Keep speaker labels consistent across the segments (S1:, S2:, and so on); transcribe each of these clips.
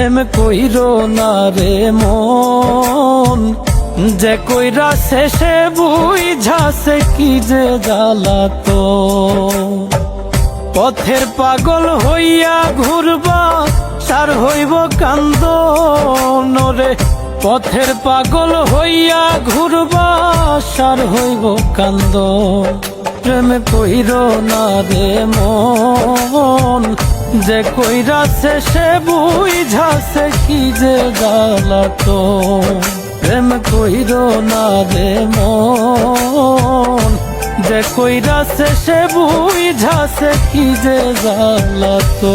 S1: প্রেম কইর না রে মন। যে কইরা শেষে বুঝাছে কি যে জ্বালা তো। পথের পাগল হইয়া ঘুরবা, সার হইব কান্দ নরে পথের পাগল হইয়া ঘুরবা, সার হইব কান্দ প্রেম কইর না রে মন। যে কইরাছে সে বুঝাছে কি যে তো প্রেম কইর না রে মন। যে কইরাছে সে বুঝাছে কি যে তো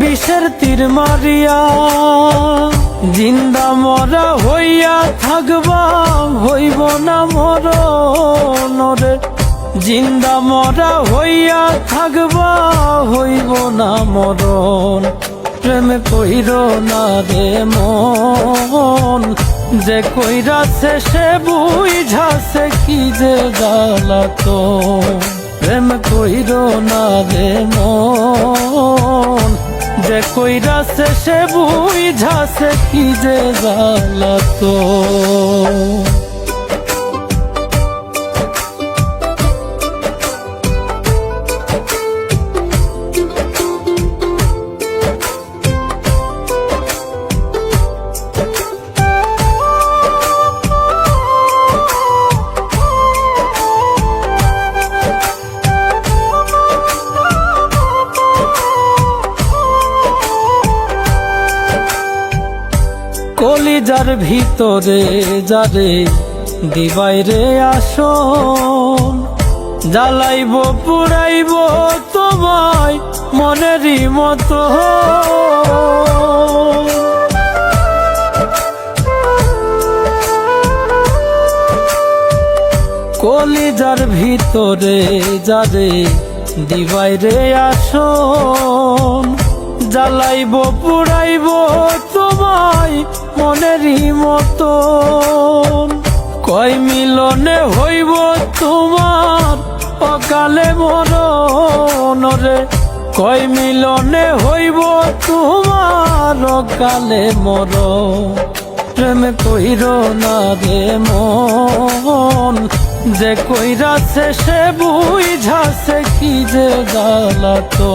S1: বিষের তীর মারিয়া, জিন্দা মরা হইয়া থাকবা, হইব না মরণরে জিন্দা মরা হইয়া থাকবা, হইব না মরণ। প্রেম কইর না রে মন, যে কইরাছে সে বুঝাছে কি যে জ্বালা তো প্রেম কইর না রে মন যে কইরাছে সে বুঝাছে কি যে জ্বালা কলিজার ভিতরে, যারে দিবাই রে জ্বালাইব পুরাইব তোমায় মনেরই মতো। কলিজার ভিতরে, যারে দিবাই রে আসন, জ্বালাইব পুরাইব তোমায় মনেরই মতো কয় মিলনে হইব তোমার অকালে মরণরে কয় মিলনে হইব তোমার অকালে মর প্রেম কইর না রে মন, যে কইরাছে সে বুঝাছে কি যে জ্বালা তো